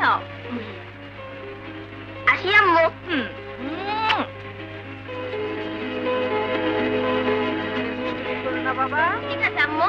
নাও আসি আম্মু বাবা ঠিক আছে আম্মু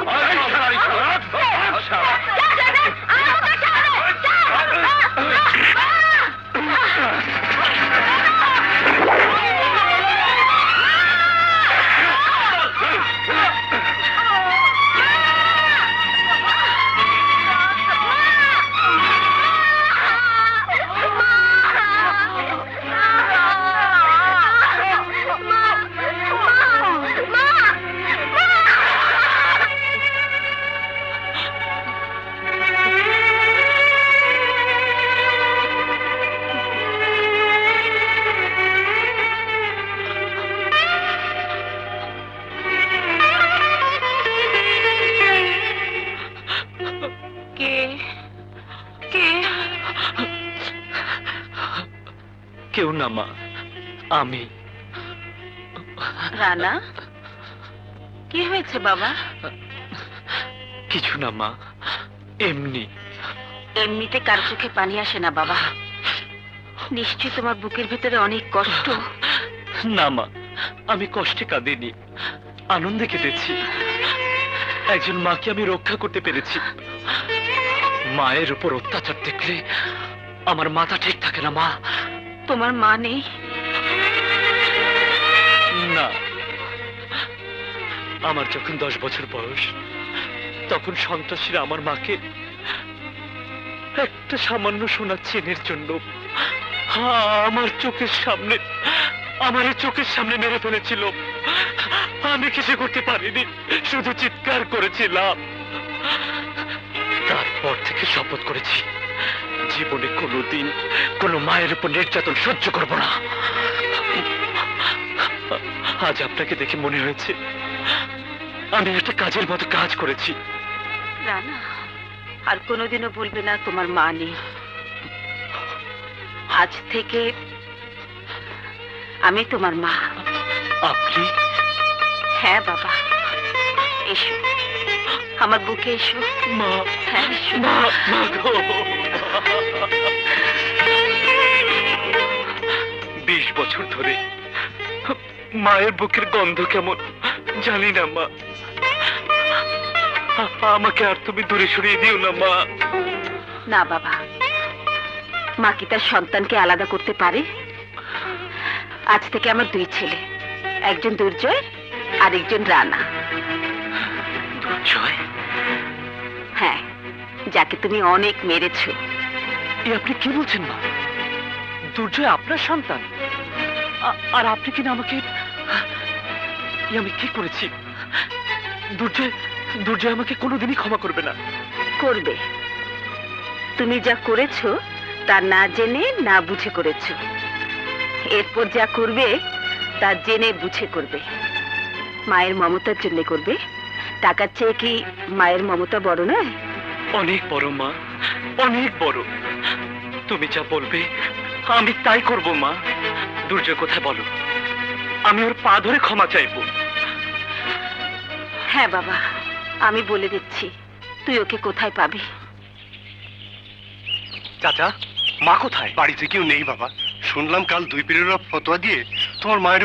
কেউ না মা। আমি। রানা কি হয়েছে বাবা? কিছু না মা। এমনি। এমনিতে কার চোখে পানি আসে না বাবা। নিশ্চয়ই তোমার বুকের ভেতরে অনেক কষ্ট। না মা। আমি কষ্টে কাঁদিনি। আনন্দে কেটেছি একজন মাকে আমি রক্ষা করতে পেরেছি। মায়ের উপর অত্যাচার দেখলে আমার মাথা ঠিক থাকে না মা। তোমার মা নেই? না। আমার যখন দশ বছর বয়স, তখন সন্ত্রাসীরা আমার মাকে একটা সামান্য সোনা চেনের জন্য আমার চোখের সামনে, আমার চোখের সামনে মেরে ফেলেছিল। আমি কিছু করতে পারিনি, শুধু চিৎকার করেছিলাম। তারপর থেকে শপথ করেছি। জীবনে কোনোদিন কোনো মায়ের উপর নির্যাতন সহ্য করব না। আজ আপনাকে দেখে মনে হয়েছে আমি একটা কাজের মতো কাজ করেছি। রানা আর কোনোদিনও বলবে না তোমার মা নেই। আজ থেকে আমি তোমার মা। আপনি? হ্যাঁ বাবা। এসো। আমার বুকে এসো। মা হ্যাঁ এসো। মা মা বিশ বছর ধরে মায়ের বুকের গন্ধ কেমন? জানি না মা। আমাকে আর তুমি দূরে সরিয়ে দিও না মা। না বাবা। মা কি তার সন্তানকে আলাদা করতে পারে? আজ থেকে আমার দুই ছেলে। একজন দুর্জয় আর একজন রানা। দুর্জয়? হ্যাঁ। যাকে তুমি অনেক মেরেছ। এ আপনি কি বলছেন মা? দুর্জয় আপনার সন্তান। আর আপনি কিনা আমাকে আমি কি করেছি? দুর্জয় দুর্জয় আমাকে কোনোদিনই ক্ষমা করবে না। করবে। তুমি যা করেছ তা না জেনে না বুঝে করেছ। এরপর যা করবে তা জেনে বুঝে করবে। মায়ের মমতার জন্য করবে। টাকার চেয়ে কি মায়ের মমতা বড় নয়? অনেক বড় মা অনেক বড়। তুমি যা বলবে আমি তাই করব মা। দুর্জয় কোথায় বলো? আমি ওর পা ধরে ক্ষমা চাইব। হ্যাঁ বাবা আমি বলে দিচ্ছি তুই ওকে কোথায় পাবি? চাচা মা কোথায়? বাড়িতে কেউ নেই বাবা। শুনলাম কাল দুই পীরেরা ফতোয়া দিয়ে তোমার মায়ের